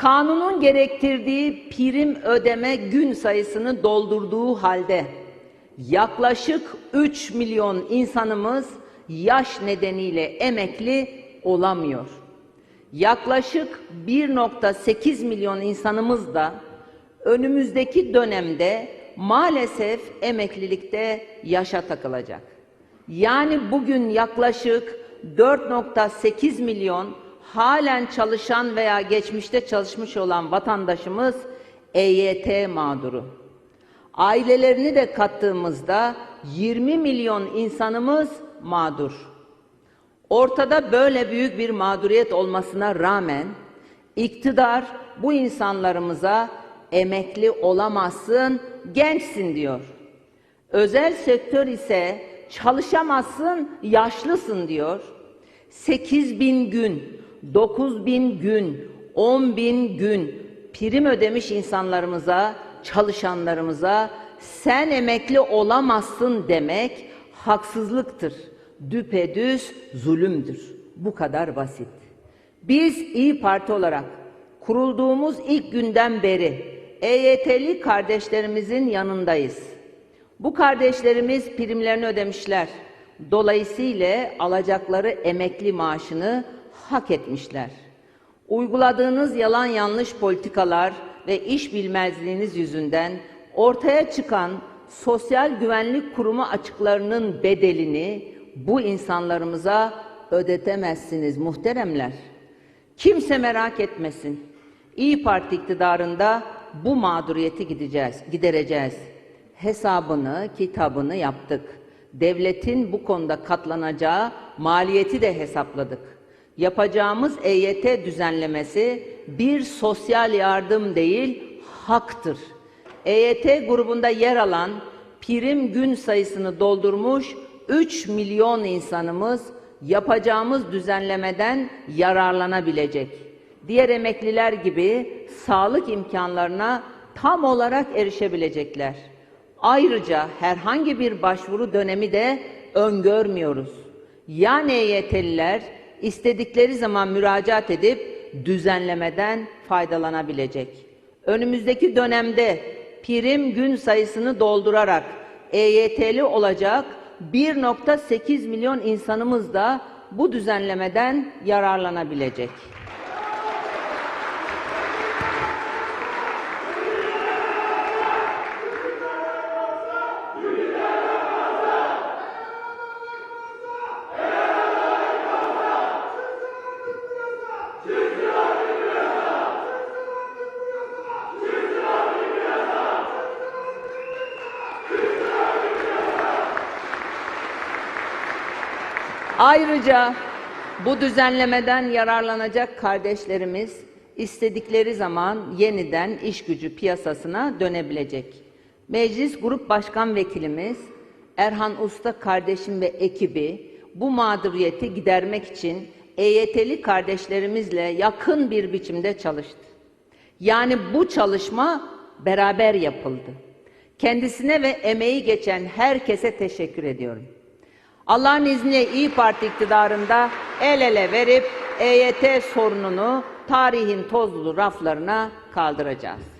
kanunun gerektirdiği prim ödeme gün sayısını doldurduğu halde yaklaşık 3 milyon insanımız yaş nedeniyle emekli olamıyor. Yaklaşık 1.8 milyon insanımız da önümüzdeki dönemde maalesef emeklilikte yaşa takılacak. Yani bugün yaklaşık 4.8 milyon halen çalışan veya geçmişte çalışmış olan vatandaşımız EYT mağduru. Ailelerini de kattığımızda 20 milyon insanımız mağdur. Ortada böyle büyük bir mağduriyet olmasına rağmen iktidar bu insanlarımıza emekli olamazsın, gençsin diyor. Özel sektör ise çalışamazsın, yaşlısın diyor. 8 bin gün, 9 bin gün, 10 bin gün prim ödemiş insanlarımıza, çalışanlarımıza sen emekli olamazsın demek haksızlıktır. Düpedüz zulümdür. Bu kadar basit. Biz İyi Parti olarak kurulduğumuz ilk günden beri EYT'li kardeşlerimizin yanındayız. Bu kardeşlerimiz primlerini ödemişler. Dolayısıyla alacakları emekli maaşını hak etmişler. Uyguladığınız yalan yanlış politikalar ve iş bilmezliğiniz yüzünden ortaya çıkan Sosyal Güvenlik Kurumu açıklarının bedelini bu insanlarımıza ödetemezsiniz muhteremler. Kimse merak etmesin. İyi Parti iktidarında bu mağduriyeti gideceğiz, gidereceğiz. Hesabını, kitabını yaptık. Devletin bu konuda katlanacağı maliyeti de hesapladık. Yapacağımız EYT düzenlemesi bir sosyal yardım değil, haktır. EYT grubunda yer alan prim gün sayısını doldurmuş 3 milyon insanımız yapacağımız düzenlemeden yararlanabilecek. Diğer emekliler gibi sağlık imkanlarına tam olarak erişebilecekler. Ayrıca herhangi bir başvuru dönemi de öngörmüyoruz. Yani EYT'liler istedikleri zaman müracaat edip düzenlemeden faydalanabilecek. Önümüzdeki dönemde prim gün sayısını doldurarak EYT'li olacak 1.8 milyon insanımız da bu düzenlemeden yararlanabilecek. Ayrıca bu düzenlemeden yararlanacak kardeşlerimiz istedikleri zaman yeniden iş gücü piyasasına dönebilecek. Meclis Grup Başkan Vekilimiz Erhan Usta kardeşim ve ekibi bu mağduriyeti gidermek için EYT'li kardeşlerimizle yakın bir biçimde çalıştı. Yani bu çalışma beraber yapıldı. Kendisine ve emeği geçen herkese teşekkür ediyorum. Allah'ın izniyle İyi Parti iktidarında el ele verip EYT sorununu tarihin tozlu raflarına kaldıracağız.